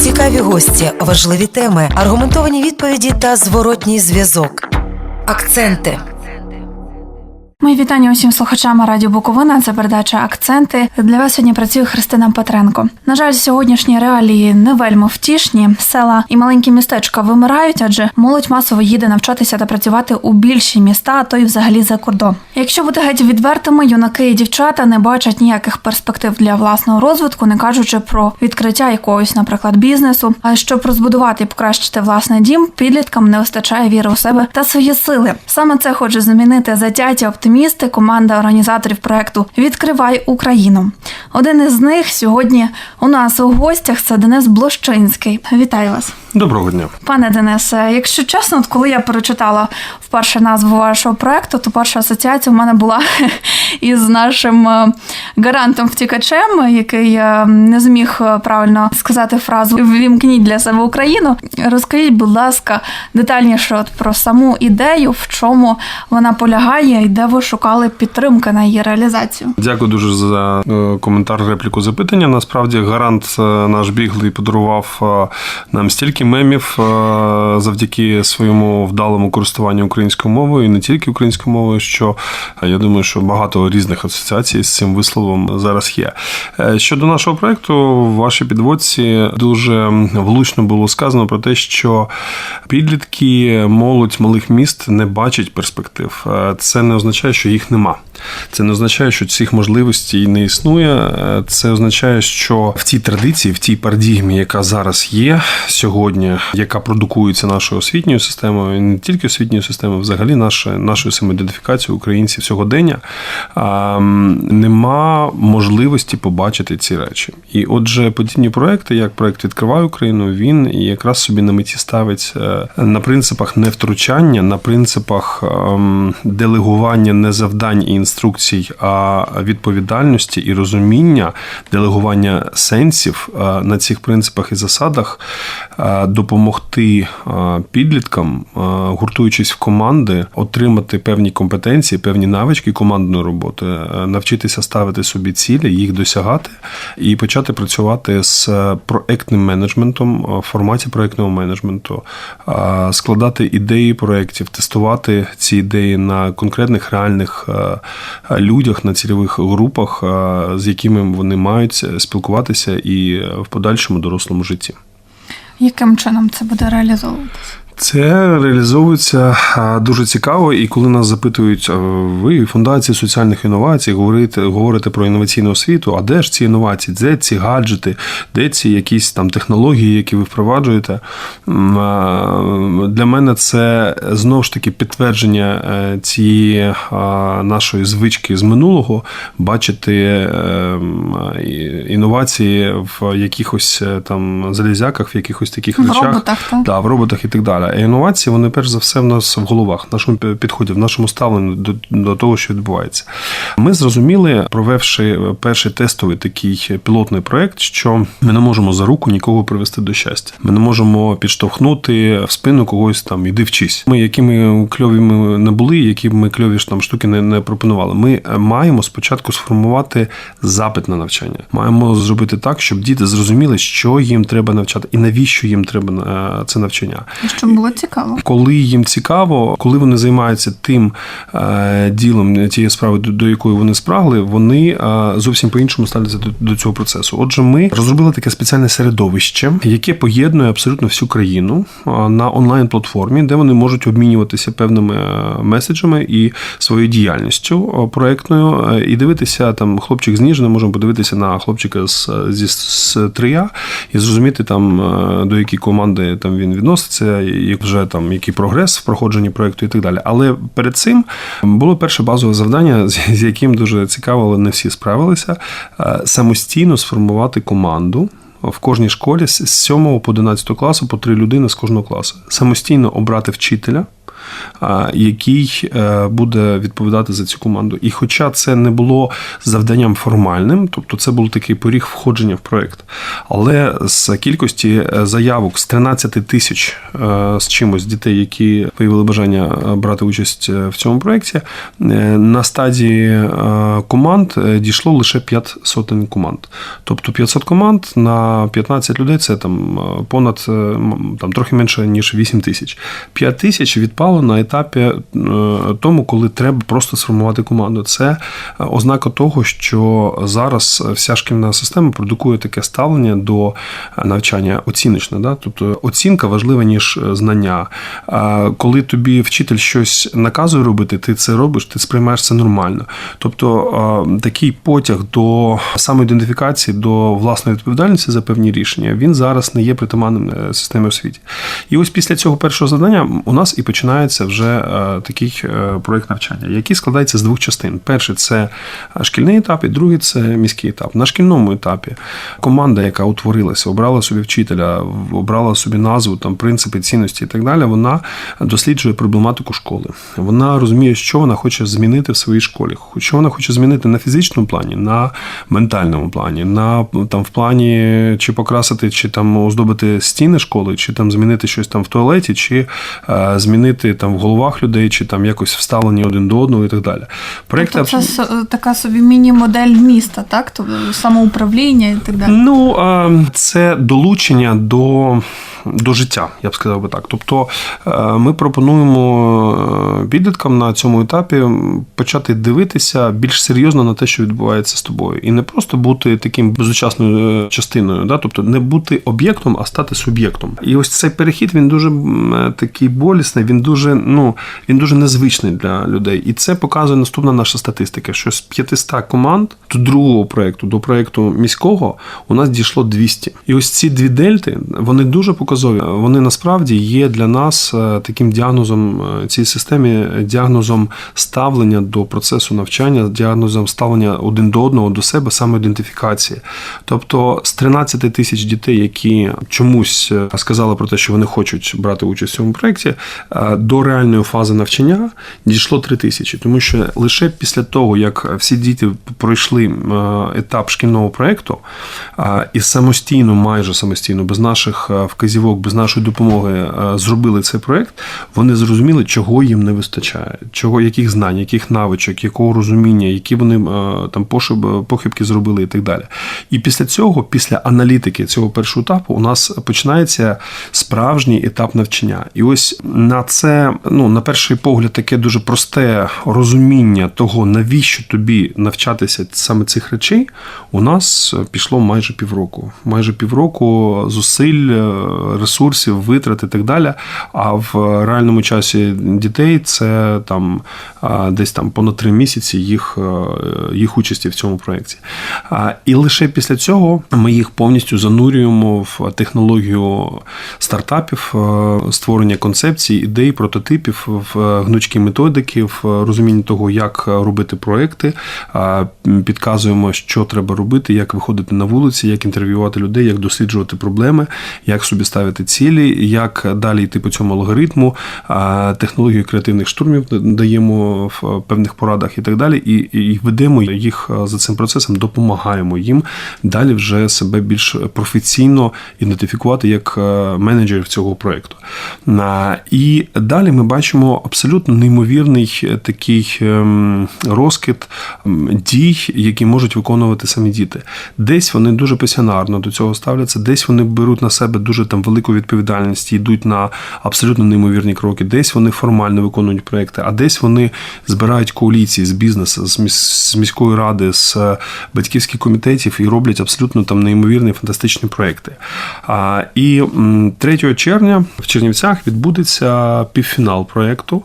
Цікаві гості, важливі теми, аргументовані відповіді та зворотній зв'язок. Акценти. Мої вітання усім слухачам Радіо Буковина. Це передача Акценти. Для вас сьогодні працює Христина Петренко. На жаль, сьогоднішні реалії не вельми втішні. Села і маленькі містечка вимирають, адже молодь масово їде навчатися та працювати у більші міста, а то й взагалі за кордон. Якщо бути геть відвертими, юнаки і дівчата не бачать ніяких перспектив для власного розвитку, не кажучи про відкриття якогось, наприклад, бізнесу. А щоб розбудувати і покращити власний дім, підліткам не вистачає віри у себе та свої сили. Саме це хоче замінити затяті оптимісти команда організаторів проекту Відкривай Україну. Один із них сьогодні у нас у гостях це Денис Блощинський. Вітаю вас. Доброго дня. Пане Денисе, якщо чесно, от коли я перечитала вперше назву вашого проекту, то перша асоціація в мене була із нашим е, гарантом втікачем, який е, не зміг е, правильно сказати фразу Ввімкніть для себе Україну. Розкажіть, будь ласка, детальніше от про саму ідею, в чому вона полягає, і де ви шукали підтримки на її реалізацію. Дякую дуже за коментар, репліку, запитання. Насправді, гарант наш біглий подарував нам стільки мемів е, завдяки своєму вдалому користуванню українською мовою, і не тільки українською мовою, що е, я думаю, що багато різних асоціацій з цим висловом зараз є. Е, Щодо нашого проекту, в вашій підводці дуже влучно було сказано про те, що підлітки, молодь малих міст не бачать перспектив. Це не означає, що їх нема. Це не означає, що цих можливостей не існує. Е, Це означає, що в тій традиції, в тій парадігмі, яка зараз є сьогодні, яка продукується нашою освітньою системою, і не тільки освітньою системою, взагалі нашою, нашою самоідентифікацією українців сьогодення, нема можливості побачити ці речі. І отже, подібні проекти, як проект Відкривай Україну, він якраз собі на меті ставить е, на принципах не втручання, на принципах ем, делегування не завдань і інструкцій, а відповідальності і розуміння, делегування сенсів е, на цих принципах і засадах е, допомогти е, підліткам, гуртуючись в команди, отримати певні компетенції, певні навички командної роботи, навчитися ставити собі цілі, їх досягати і почати працювати з проектним менеджментом в форматі проектного менеджменту, складати ідеї проєктів, тестувати ці ідеї на конкретних реальних людях, на цільових групах, е, з якими вони мають спілкуватися і е, в подальшому дорослому житті. Яким чином це буде реалізовуватися? Це реалізовується дуже цікаво, і коли нас запитують, ви фундація соціальних інновацій, говорите, говорите про інноваційну освіту, а де ж ці інновації, де ці гаджети, де ці якісь там технології, які ви впроваджуєте? Для мене це знову ж таки підтвердження е, цієї нашої звички з минулого бачити ем, інновації в якихось е, там залізяках, в якихось таких В речах. роботах, так? Да, в роботах і так далі. Інновації, вони перш за все в нас в головах, в нашому підході, в нашому ставленні до, до того, що відбувається. Ми зрозуміли, провівши перший тестовий такий пілотний проект, що ми не можемо за руку нікого привести до щастя. Ми не можемо підштовхнути в спину когось там іди вчись. Ми, які ми кльові ми не були, які б ми кльові ж там штуки не, не пропонували. Ми маємо спочатку сформувати запит на навчання. Маємо зробити так, щоб діти зрозуміли, що їм треба навчати і навіщо їм треба е, це навчання. Щоб було цікаво. Коли їм цікаво, коли вони займаються тим е, ділом тієї справи, до, до якої вони спрагли, вони е, зовсім по-іншому ставляться до, до цього процесу. Отже, ми розробили таке спеціальне середовище, яке поєднує абсолютно всю країну е, на онлайн платформі, де вони можуть обмінюватися певними е, меседжами і своєю діяльністю е, проектною, і дивитися там хлопчик з Ніжина, можемо подивитися на хлопчика з, зі з Трия і зрозуміти там до якої команди там він відноситься, як вже там який прогрес в проходженні проекту і так далі. Але перед цим було перше базове завдання, з яким дуже цікаво, але не всі справилися, е, самостійно сформувати команду. В кожній школі з 7 по 11 класу по три людини з кожного класу самостійно обрати вчителя, який е, буде відповідати за цю команду. І хоча це не було завданням формальним, тобто це був такий поріг входження в проєкт, але з кількості е, заявок з 13 тисяч е, з чимось дітей, які виявили бажання брати участь в цьому проєкті, на стадії команд дійшло лише 5 сотень команд. Тобто 500 команд на 15 людей це там понад там трохи менше ніж 8 тисяч. 5 тисяч відпало на етапі е, тому, коли треба просто сформувати команду. Це е, ознака того, що зараз вся шкільна система продукує таке ставлення до навчання оціночне. Да? Тобто оцінка важлива, ніж е, знання. Коли тобі вчитель щось наказує робити, ти це робиш, ти сприймаєш це нормально. Тобто такий потяг до самоідентифікації, до власної відповідальності за певні рішення, він зараз не є притаманним системі освіті. І ось після цього першого завдання у нас і починається вже е, такий е, проєкт навчання, який складається з двох частин. Перший це шкільний етап, і другий це міський етап. На шкільному етапі команда, яка утворилася, обрала собі вчителя, обрала собі назву, там принципи, цінності і так далі. Вона досліджує проблематику школи. Вона розуміє, що вона хоче змінити в своїй школі, що вона хоче змінити на фізичному плані, на ментальному плані, на там в плані чи покрасити, чи там оздобити стіни школи, чи там змінити щось там в туалеті, чи е, змінити там в головах людей, чи там якось вставлені один до одного і так далі. Проєкт Тобто це така собі міні-модель міста, так? Тобто самоуправління і так далі. Ну, це долучення до, до життя, я б сказав би так. Тобто е, ми пропонуємо е, підліткам на цьому етапі почати дивитися більш серйозно на те, що відбувається з тобою, і не просто бути таким безучасною е, частиною, да? тобто не бути об'єктом, а стати суб'єктом. І ось цей перехід він дуже такий болісний, він дуже, ну, він дуже незвичний для людей. І це показує наступна наша статистика, що з 500 команд до другого проєкту, до проєкту міського, у нас дійшло 200. І ось ці дві дельти, вони дуже показові. Вони насправді є для нас е, таким діагнозом е, цій системі, діагнозом ставлення до процесу навчання, діагнозом ставлення один до одного до себе, самоідентифікації. Тобто з 13 тисяч дітей, які чомусь е, сказали про те, що вони хочуть брати участь в цьому проєкті, до реальної фази навчання дійшло 3 тисячі, тому що лише після того, як всі діти пройшли етап шкільного проєкту і самостійно, майже самостійно, без наших е, вказівок, без нашої допомоги е, зробили цей проєкт, вони зрозуміли, чого їм не вистачає, чого, яких знань, яких навичок, якого розуміння, які вони е, там похибки зробили і так далі. І після цього, після аналітики цього першого етапу, у нас починається справжній етап навчання. І ось на це, ну на перший погляд, таке дуже просте розуміння того, навіщо тобі навчатися саме цих речей, у нас пішло майже півроку. Майже півроку зусиль, е, ресурсів, витрат і так далі. А в реальному часі дітей це там десь там понад три місяці їх, е, їх участі в цьому проєкті. І лише після цього ми їх повністю занурюємо в технологію стартапів, е, створення концепцій, ідей, прототипів, в гнучкі методики, в розумінні того, як робити проекти, підказуємо, що треба робити, як виходити на вулиці, як інтерв'ювати людей, як досліджувати проблеми, як собі ставити цілі, як далі йти по цьому алгоритму, технологію креативних штурмів даємо в певних порадах і так далі. І, і ведемо їх за цим процесом, допомагаємо їм далі вже себе більш професійно ідентифікувати як е, менеджерів цього проєкту. І далі ми бачимо абсолютно неймовірний е, такий ем, розкид ем, дій, які можуть виконувати самі діти. Десь вони дуже пасіонарно до цього ставляться, десь вони беруть на себе дуже там велику відповідальність, йдуть на абсолютно неймовірні кроки. Десь вони формально виконують проекти, а десь вони збирають коаліції з бізнесу, з міс- з міської ради, з е, батьківських комітетів і роблять абсолютно там неймовірні фантастичні проекти. І 3 червня в Чернівцях відбудеться півфінал проекту,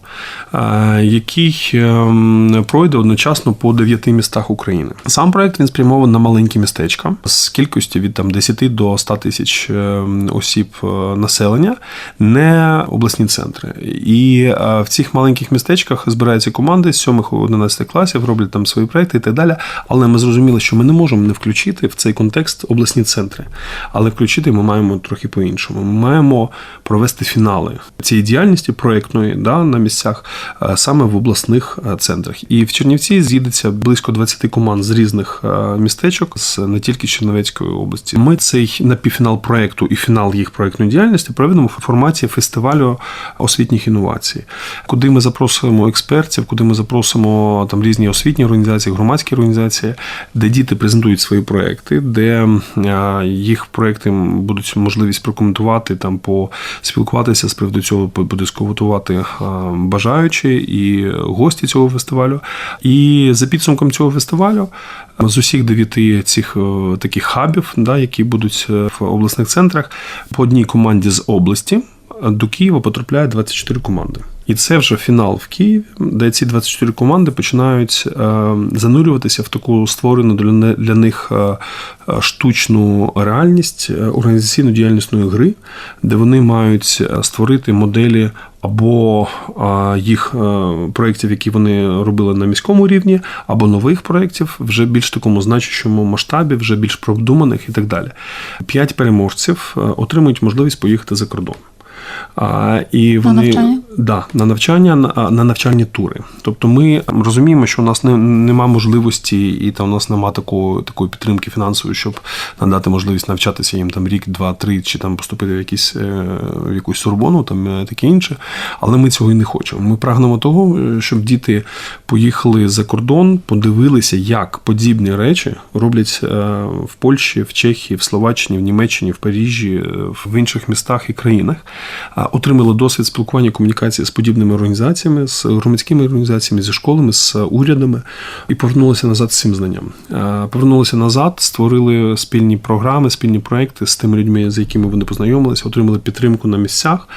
який ем, пройде одночасно по 9 містах України. Сам проект він спрямований на маленькі містечка з кількістю від там 10 до 100 тисяч ем, осіб е, населення, не обласні центри. І е, в цих маленьких містечках збираються команди з 7-11 класів, роблять там свої проекти і так далі. Але ми зрозуміли, що ми не можемо не включити в цей контекст обласні центри. Але включити ми маємо трохи по-іншому. Ми маємо провести фінали цієї діяльності проєктної да, на місцях е, саме в обласних центрах. І в Чернівці з'їдеться близько 20 команд з різних містечок, з не тільки Черновецької області. Ми цей напівфінал проєкту і фінал їх проєктної діяльності проведемо в форматі фестивалю освітніх інновацій, куди ми запросимо експертів, куди ми запросимо там різні освітні організації, громадські організації, де діти презентують свої проекти, де їх проекти будуть можливість прокоментувати там, поспілкуватися з приводу цього, подискутувати бажаючі і гості цього фестивалю. І за підсумком цього фестивалю з усіх дев'яти цих таких хабів, да, які будуть е, в обласних центрах, по одній команді з області до Києва потрапляє 24 команди. І це вже фінал в Києві, де ці 24 команди починають е, занурюватися в таку створену для, них е, е, штучну реальність е, організаційно-діяльнісної гри, де вони мають створити моделі або їх проєктів, які вони робили на міському рівні, або нових проєктів вже більш такому значущому масштабі, вже більш продуманих і так далі. П'ять переможців отримують можливість поїхати за кордон. А, і вони, навчання? Да, на навчання, на, на навчальні тури. Тобто ми розуміємо, що у нас не, нема можливості, і там у нас нема такої, такої підтримки фінансової, щоб надати можливість навчатися їм там рік, два, три, чи там поступити в якісь е, в якусь сурбону, там е, таке інше. Але ми цього і не хочемо. Ми прагнемо того, е, щоб діти поїхали за кордон, подивилися, як подібні речі роблять в Польщі, в Чехії, в Словаччині, в Німеччині, в Парижі, в інших містах і країнах. Отримали досвід спілкування комунікації з подібними організаціями, з громадськими організаціями, зі школами, з урядами і повернулися назад з цим знанням. Повернулися назад, створили спільні програми, спільні проекти з тими людьми, з якими вони познайомилися, отримали підтримку на місцях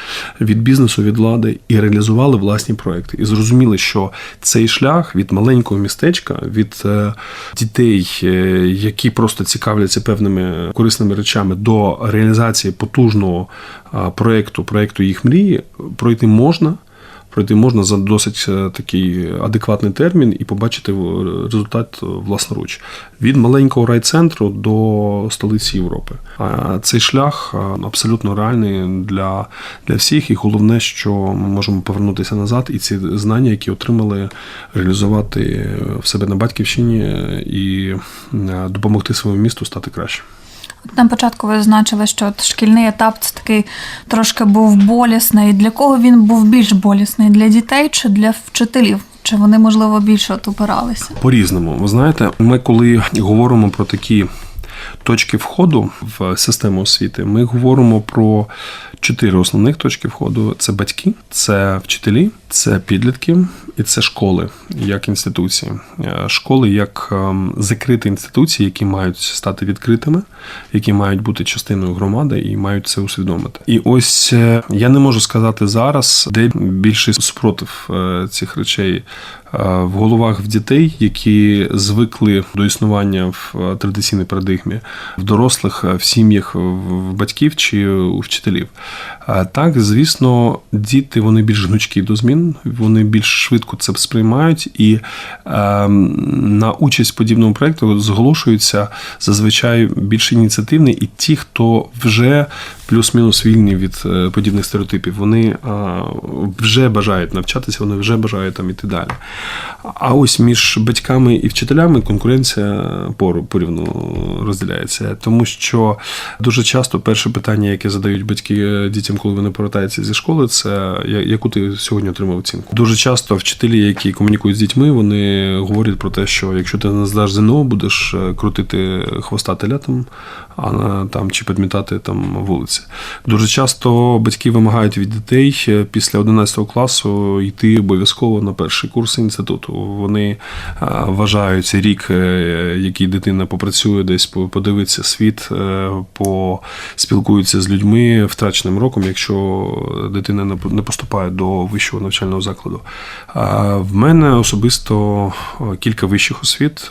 від бізнесу, від влади і реалізували власні проекти. І зрозуміли, що цей шлях від маленького містечка, від е, дітей, е, які просто цікавляться певними корисними речами, до реалізації потужного а, проекту, проекту їх мрії, пройти можна. Пройти можна за досить е, такий адекватний термін і побачити в- результат е, власноруч від маленького райцентру до столиці Європи. А цей шлях абсолютно реальний для, для всіх, і головне, що ми можемо повернутися назад і ці знання, які отримали, реалізувати в себе на батьківщині і е, допомогти своєму місту стати краще. На початку ви зазначили, що от шкільний етап це такий трошки був болісний. Для кого він був більш болісний? Для дітей чи для вчителів? Чи вони, можливо, більше от упиралися? По-різному. Ви знаєте, ми коли говоримо про такі точки входу в систему освіти, ми говоримо про чотири основних точки входу: це батьки, це вчителі, це підлітки і це школи як інституції. Е, Школи як ем, закриті інституції, які мають стати відкритими, які мають бути частиною громади і мають це усвідомити. І ось е, я не можу сказати зараз, де більший супротив е, цих речей в головах в дітей, які звикли до існування в традиційній парадигмі, в дорослих, в сім'ях, в батьків чи у вчителів. Так, звісно, діти вони більш гнучкі до змін, вони більш швидко це сприймають, і е, на участь в подібному проєкту зголошуються зазвичай більш ініціативні і ті, хто вже плюс-мінус вільні від е, подібних стереотипів. Вони е, вже бажають навчатися, вони вже бажають там іти далі. А ось між батьками і вчителями конкуренція пору- порівну розділяється, тому що дуже часто перше питання, яке задають батьки дітям, коли вони повертаються зі школи, це яку ти сьогодні отримав оцінку. Дуже часто вчителі, які комунікують з дітьми, вони говорять про те, що якщо ти не здаш ЗНО, будеш е, крутити хвоста телятам, а на- там чи підмітати там вулиці. Дуже часто батьки вимагають від дітей е, після 11 класу йти обов'язково на перший курс інституту. Вони е, вважають рік, е, який дитина попрацює, десь подивиться світ, поспілкується з людьми, втрачена завершеним роком, якщо дитина не поступає до вищого навчального закладу. В мене особисто кілька вищих освіт.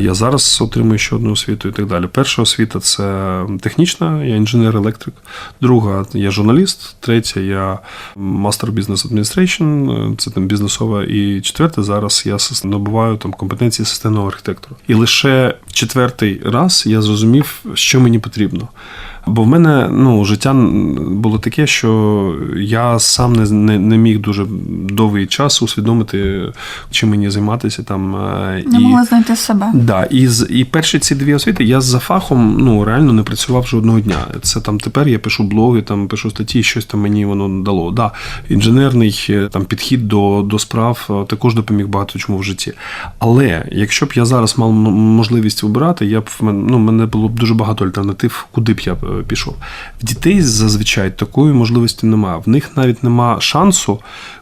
Я зараз отримую ще одну освіту і так далі. Перша освіта це технічна, я інженер-електрик. Друга я журналіст. Третя я мастер бізнес адміністрейшн, це там бізнесова. І четверте, зараз я набуваю там компетенції системного архітектора. І лише четвертий раз я зрозумів, що мені потрібно. Бо в мене ну, життя було таке, що я сам не, не, не міг дуже довгий час усвідомити, чим мені займатися там. е, Не могли знайти себе. Да, і, і перші ці дві освіти я за фахом ну, реально не працював жодного дня. Це там тепер я пишу блоги, там пишу статті, щось там мені воно дало. Да, інженерний е, там підхід до, до справ е, також допоміг багато чому в житті. Але якщо б я зараз мав можливість вибирати, я б ну, мене було б дуже багато альтернатив, куди б я пішов. В дітей зазвичай такої можливості немає. В них навіть нема шансу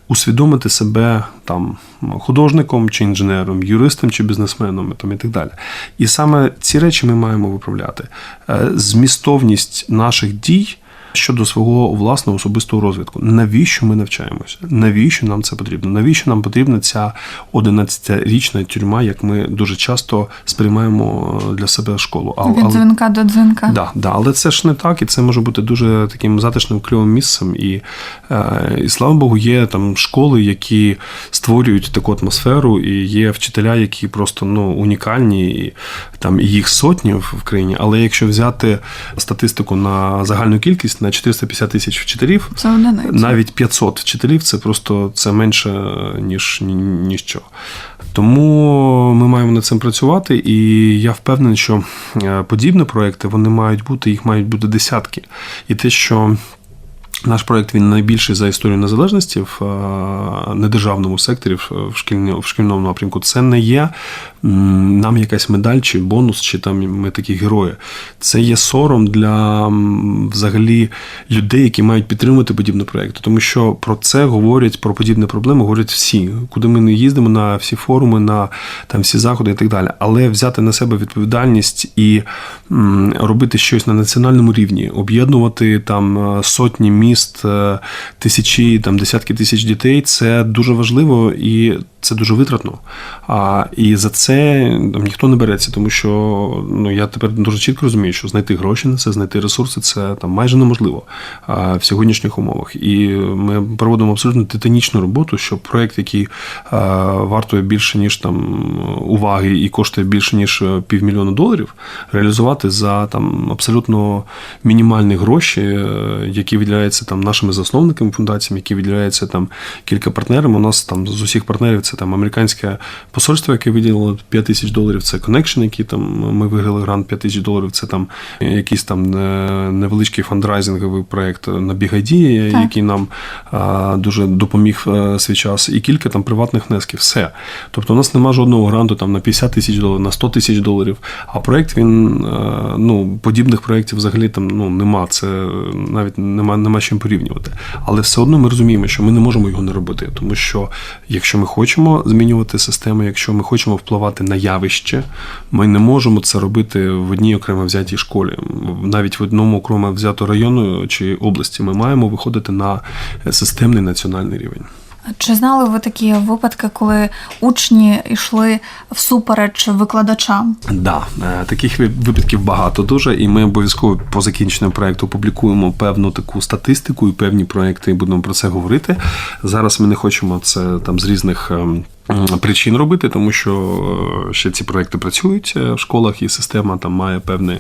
усвідомити себе там художником чи інженером, юристом чи бізнесменом там, і так далі. І саме ці речі ми маємо виправляти. Е, Змістовність наших дій. Щодо свого власного особистого розвитку, навіщо ми навчаємося? Навіщо нам це потрібно? Навіщо нам потрібна ця 11-річна тюрма, як ми дуже часто сприймаємо для себе школу? А- Від але- дзвінка до дзвінка. Да, да, але це ж не так, і це може бути дуже таким затишним кльовим місцем. І, е, і слава Богу, є там школи, які створюють таку атмосферу, і є вчителя, які просто ну, унікальні, і там і їх сотні в в країні. Але якщо взяти статистику на загальну кількість на 450 тисяч вчителів, Це не навіть 500 вчителів це просто це менше, ніж, нічого. Тому ми маємо над цим працювати, і я впевнений, що е, подібні проекти вони мають бути, їх мають бути десятки. І те, що наш проект він найбільший за історію незалежності в е, недержавному секторі, в шкільному, в шкільному напрямку, це не є нам якась медаль чи бонус, чи там ми такі герої. Це є сором для взагалі людей, які мають підтримувати подібні проекти. Тому що про це говорять, про подібні проблеми говорять всі, куди ми не їздимо на всі форуми, на там всі заходи і так далі. Але взяти на себе відповідальність і робити щось на національному рівні, об'єднувати там е, сотні міст, е, тисячі, там десятки тисяч дітей, це дуже важливо. І це дуже витратно. А, і за це там, ніхто не береться, тому що ну, я тепер дуже чітко розумію, що знайти гроші на це, знайти ресурси це там майже неможливо а, в сьогоднішніх умовах. І ми проводимо абсолютно титанічну роботу, щоб проект, який а, вартує більше, ніж там уваги і коштує більше, ніж е, півмільйона доларів, реалізувати за там абсолютно мінімальні гроші, е, які виділяються там нашими засновниками фундаціями, які виділяються там кілька партнерів. У нас там з усіх партнерів це там американське посольство, яке виділило 5 тисяч доларів. Це Connection, які там ми виграли грант 5 тисяч доларів. Це там якийсь там е, невеличкий фандрайзинговий проект на Так. який нам а, дуже допоміг е, свій час, і кілька там приватних внесків. Все. Тобто, у нас немає жодного гранту там на 50 тисяч доларів, на 100 тисяч доларів. А проект він е, ну подібних проєктів взагалі там ну нема. Це навіть нема, нема чим порівнювати. Але все одно ми розуміємо, що ми не можемо його не робити, тому що якщо ми хочемо змінювати систему, якщо ми хочемо впливати на явище, ми не можемо це робити в одній окремо взятій школі. Навіть в одному окремо взято району чи області ми маємо виходити на системний національний рівень. Чи знали ви такі випадки, коли учні йшли всупереч викладачам? Да, е, таких випадків багато дуже, і ми обов'язково по закінченню проекту опублікуємо певну таку статистику і певні проекти, і будемо про це говорити. Зараз ми не хочемо це там з різних. Причин робити, тому що е, ще ці проекти працюють е, в школах, і система там має певне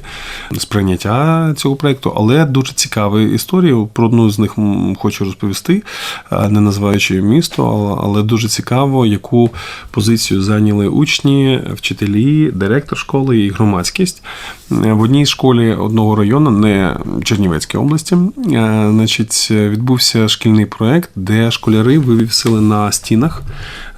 сприйняття цього проекту. Але дуже цікаві історії. Про одну з них хочу розповісти, е, не називаючи місто, але- дуже цікаво, яку позицію зайняли учні, вчителі, директор школи і громадськість. В одній школі одного району, не Чернівецької області, значить, відбувся шкільний проект, де школяри вивісили на стінах,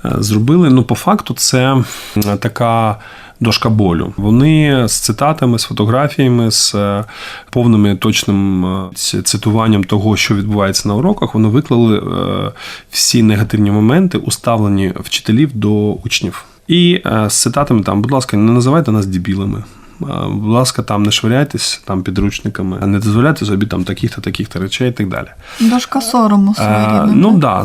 зробили. Ну, по факту, це е, така. Дошка болю. Вони з цитатами, з фотографіями, з повними повним точним е, цитуванням того, що відбувається на уроках, вони виклали е, всі негативні моменти, уставлені вчителів до учнів. І е, з цитатами там, будь ласка, не називайте нас дебілами. Будь ласка, там не швиряйтесь там підручниками, не дозволяйте собі там таких-то таких-то речей і так далі. Дошка сорому Е, своєрідна. ну так? да,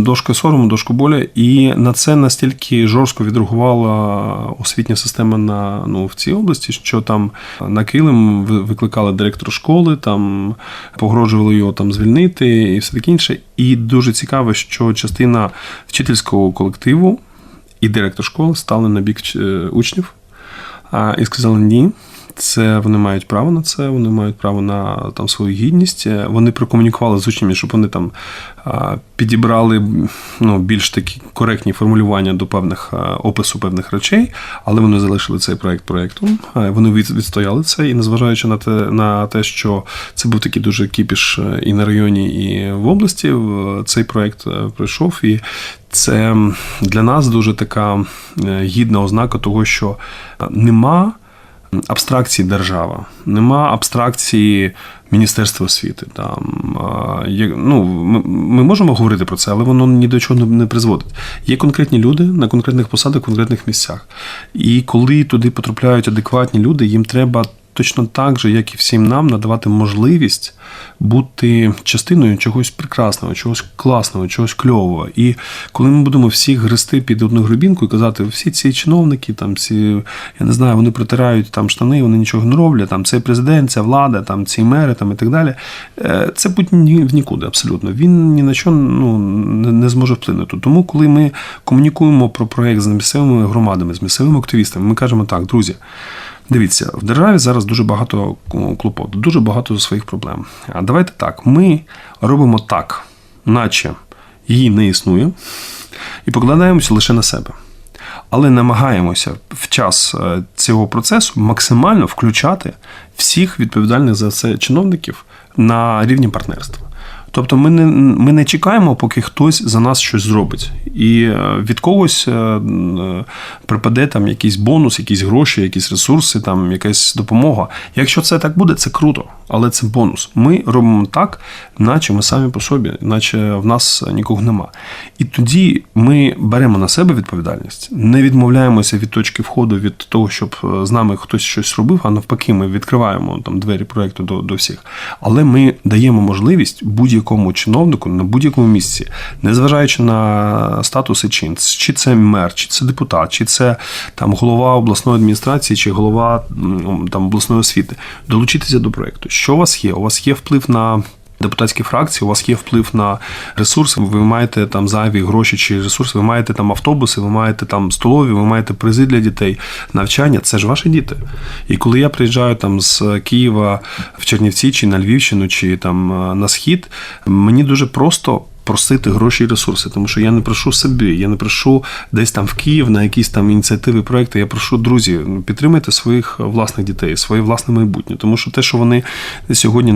дошка сорому, дошку болі. І на це настільки жорстко відреагувала освітня система на ну в цій області, що там на килим ви- викликали директора школи, там погрожували його там звільнити і все таке інше. І дуже цікаво, що частина вчительського колективу і директор школи стали на бік е, учнів а, і сказали ні. Це вони мають право на це, вони мають право на там свою гідність. Е, Вони прокомунікували з учнями, щоб вони там підібрали ну, більш такі коректні формулювання до певних опису певних речей, але вони залишили цей проект проектом. Вони відстояли це, і незважаючи на те, на те, що це був такий дуже кіпіш е, і на районі, і в області, цей проект е, пройшов. І це для нас дуже така е, гідна ознака того, що е, нема абстракції держава, нема абстракції Міністерства освіти. Там, є, ну, ми, ми можемо говорити про це, але воно ні до чого не, призводить. Є конкретні люди на конкретних посадах, конкретних місцях. І коли туди потрапляють адекватні люди, їм треба. Точно так же, як і всім нам, надавати можливість бути частиною чогось прекрасного, чогось класного, чогось кльового. І коли ми будемо всіх грести під одну грибінку і казати, всі ці чиновники, там ці, я не знаю, вони протирають там штани, вони нічого не роблять, там цей президент, ця влада, там ці мери там, і так далі. е, Це путь в нікуди, абсолютно. Він ні на що ну, не зможе вплинути. Тому, коли ми комунікуємо про проєкт з місцевими громадами, з місцевими активістами, ми кажемо так, друзі. Дивіться, в державі зараз дуже багато клопот, дуже багато своїх проблем. А давайте так: ми робимо так, наче її не існує, і покладаємося лише на себе. Але намагаємося в час е, цього процесу максимально включати всіх відповідальних за це чиновників на рівні партнерства. Тобто ми не, ми не чекаємо, поки хтось за нас щось зробить. І е, від когось е, е, припаде там якийсь бонус, якісь гроші, якісь ресурси, там якась допомога. Якщо це так буде, це круто, але це бонус. Ми робимо так, наче ми самі по собі, наче в нас нікого нема. І тоді ми беремо на себе відповідальність, не відмовляємося від точки входу, від того, щоб з нами хтось щось робив, а навпаки, ми відкриваємо там двері проекту до, до всіх. Але ми даємо можливість будь-якому чиновнику на будь-якому місці, незважаючи на статуси чин, чи це мер, чи це депутат, чи це там голова обласної адміністрації, чи голова там обласної освіти, долучитися до проекту. Що у вас є? У вас є вплив на. Депутатські фракції, у вас є вплив на ресурси. Ви маєте там зайві гроші чи ресурси, ви маєте там автобуси, ви маєте там столові, ви маєте призи для дітей, навчання. Це ж ваші діти. І коли я приїжджаю там з Києва в Чернівці чи на Львівщину, чи там е, на схід, мені дуже просто. Просити гроші і ресурси, тому що я не прошу собі, я не прошу десь там в Київ на якісь там ініціативи, проекти. Я прошу друзі, ну, підтримайте своїх власних дітей, своє власне майбутнє. Тому що те, що вони сьогодні е,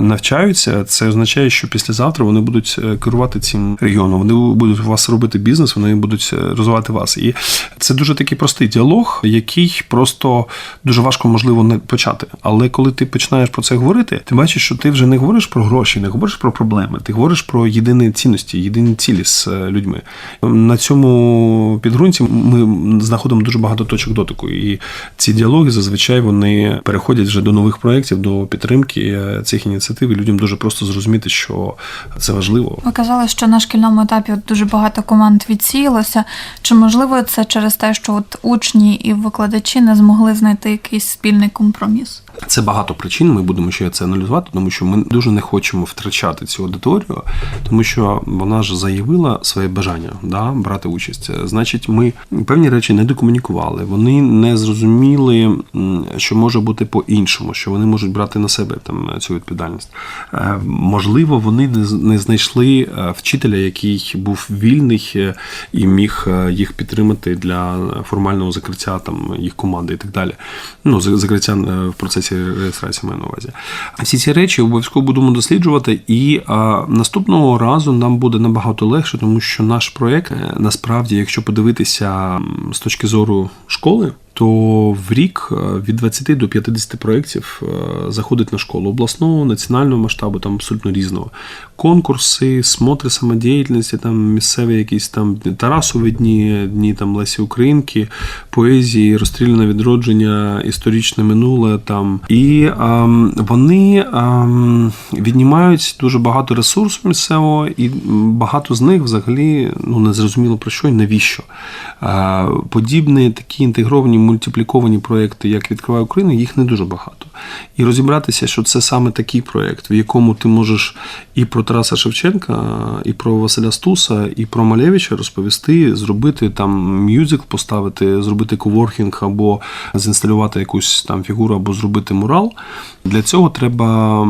навчаються, це означає, що післязавтра вони будуть е, керувати цим регіоном. Вони будуть у вас робити бізнес, вони будуть е, розвивати вас. І це дуже такий простий діалог, який просто дуже важко можливо не почати. Але коли ти починаєш про це говорити, ти бачиш, що ти вже не говориш про гроші, не говориш про проблеми, ти говориш про єдині цінності, єдині цілі з е, людьми. На цьому підґрунті ми знаходимо дуже багато точок дотику, і ці діалоги зазвичай вони переходять вже до нових проєктів, до підтримки е, цих ініціатив. І людям дуже просто зрозуміти, що це важливо. Ви казали, що на шкільному етапі дуже багато команд відсіялося. Чи можливо це через те, що от учні і викладачі не змогли знайти якийсь спільний компроміс? Це багато причин. Ми будемо ще це аналізувати, тому що ми дуже не хочемо втрачати цю аудиторію, тому що вона ж заявила своє бажання да, брати участь. Значить, ми певні речі не докомунікували. Вони не зрозуміли, що може бути по-іншому, що вони можуть брати на себе там цю відповідальність. Е, Можливо, вони не знайшли е, вчителя, який був вільний е, і міг їх підтримати для формального закриття там їх команди і так далі. Ну, закриття в процесі реєстрації маю на увазі. Всі ці речі обов'язково будемо досліджувати, і а, наступного разу нам буде набагато легше, тому що наш проєкт е, насправді, якщо подивитися з точки зору школи. То в рік е, від 20 до 50 проєктів е, заходить на школу обласного, національного масштабу, там абсолютно різного. Конкурси, смотри самодіяльності, там місцеві якісь там Тарасові дні, дні там Лесі Українки, поезії, розстріляне відродження, історичне минуле там. І ем, вони ем, віднімають дуже багато ресурсу місцевого, і багато з них взагалі ну, не зрозуміло про що і навіщо. Е, подібні такі інтегровані мультипліковані проекти, як відкриває Україну, їх не дуже багато. І розібратися, що це саме такий проект, в якому ти можеш і про Тараса Шевченка, і про Василя Стуса, і про Малевича розповісти, зробити там мюзикл, поставити, зробити коворкінг або зінсталювати якусь там фігуру, або зробити мурал. Для цього треба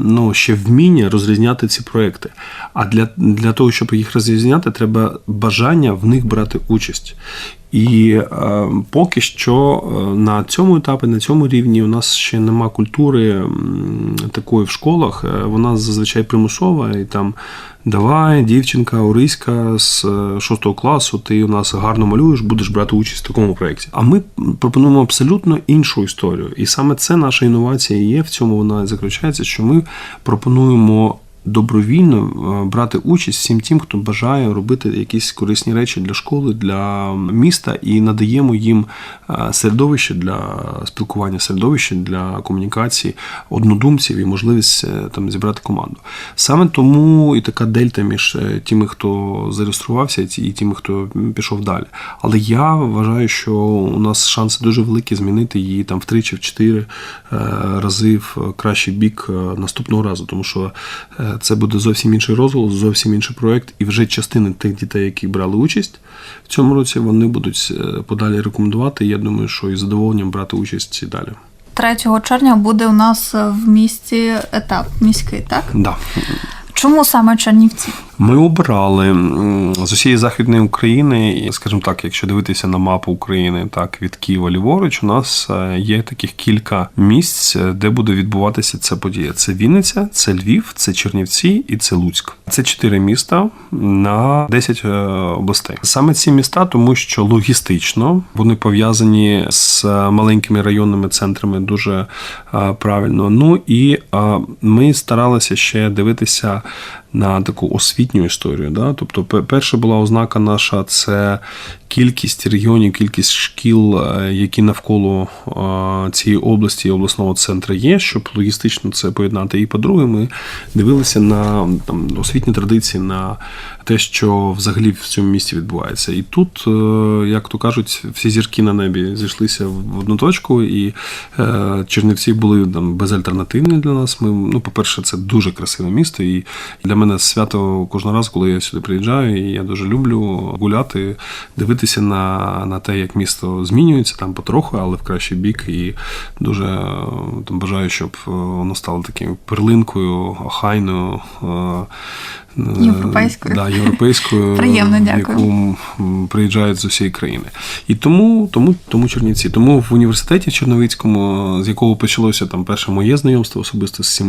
ну, ще вміння розрізняти ці проекти. А для, для того, щоб їх розрізняти, треба бажання в них брати участь. І е, поки що е, на цьому етапі, на цьому рівні, у нас ще нема культури такої в школах. Е, Вона зазвичай примусова, і там давай, дівчинка, Ориська з 6 класу, ти у нас гарно малюєш, будеш брати участь в такому проєкті. А ми пропонуємо абсолютно іншу історію. І саме це наша інновація є. В цьому вона заключається, що ми пропонуємо добровільно е, брати участь всім тим, хто бажає робити якісь корисні речі для школи, для міста, і надаємо їм е, середовище для спілкування, середовище для комунікації, однодумців і можливість е, там зібрати команду. Саме тому і така дельта між тими, хто зареєструвався, і тими, хто пішов далі. Але я вважаю, що у нас шанси дуже великі змінити її там втричі, в чотири рази в кращий бік наступного разу, тому що це буде зовсім інший розголос, зовсім інший проект, і вже частини тих дітей, які брали участь в цьому році, вони будуть е, подалі рекомендувати. Я думаю, що із задоволенням брати участь і далі. 3 червня буде у нас в місті етап міський, так? Да. Чому саме Чернівці? Ми обирали з усієї західної України, скажімо так, якщо дивитися на мапу України, так від Києва ліворуч, у нас е, є таких кілька місць, е, де буде відбуватися ця подія. Це Вінниця, це Львів, це Чернівці і це Луцьк. Це чотири міста на 10 е, областей. Саме ці міста, тому що логістично вони пов'язані з маленькими районними центрами дуже правильно. Ну і ми старалися ще дивитися на таку освітню історію. Да? Тобто, перша була ознака наша це кількість регіонів, кількість шкіл, е, які навколо е, цієї області і обласного центру є, щоб логістично це поєднати. І по-друге, ми дивилися на там, освітні традиції, на те, що взагалі в цьому місті відбувається. І тут, е, як то кажуть, всі зірки на небі зійшлися в одну точку, і Чернівці були там безальтернативні для нас. Ми, ну, по-перше, це дуже красиве місто, і для мене свято кожного разу, коли я сюди приїжджаю, і я дуже люблю гуляти, дивитися на, на те, як місто змінюється там потроху, але в кращий бік. І дуже е, там бажаю, щоб е, воно стало таким перлинкою, охайною. Е, Європейською. Да, європейською, Приємно, дякую. яку приїжджають з усієї країни. І тому, тому, тому Чернівці. Тому в університеті Черновицькому, з якого почалося там перше моє знайомство особисто з цим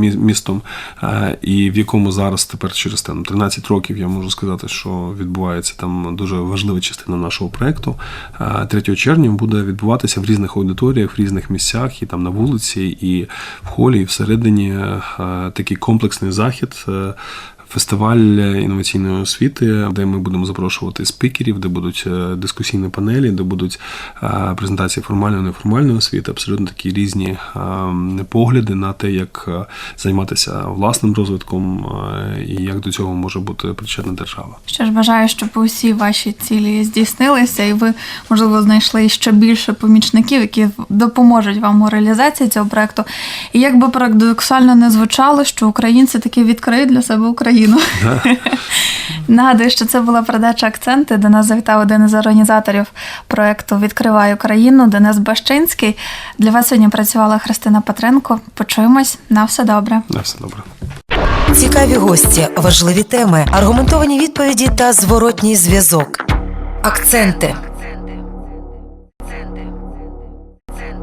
містом, е, і в якому зараз тепер через там 13 років я можу сказати, що відбувається там дуже важлива частина нашого проекту. Е, 3 червня буде відбуватися в різних аудиторіях, в різних місцях, і там на вулиці, і в холі, і всередині е, такий комплексний захід. Фестиваль інноваційної освіти, де ми будемо запрошувати спікерів, де будуть е, дискусійні панелі, де будуть е, презентації формальної неформальної освіти, абсолютно такі різні е, погляди на те, як займатися власним розвитком і як до цього може бути причетна держава. Що ж бажаю, щоб усі ваші цілі здійснилися, і ви, можливо, знайшли ще більше помічників, які допоможуть вам у реалізації цього проекту. І як би парадоксально не звучало, що українці таки відкриють для себе Україну. Нагадую, що це була передача Акценти, де нас завітав один із організаторів проекту Відкривай Україну Денис Бащинський. Для вас сьогодні працювала Христина Петренко. Почуємось на все добре. На все добре. Цікаві гості, важливі теми, аргументовані відповіді та зворотній зв'язок. Акценти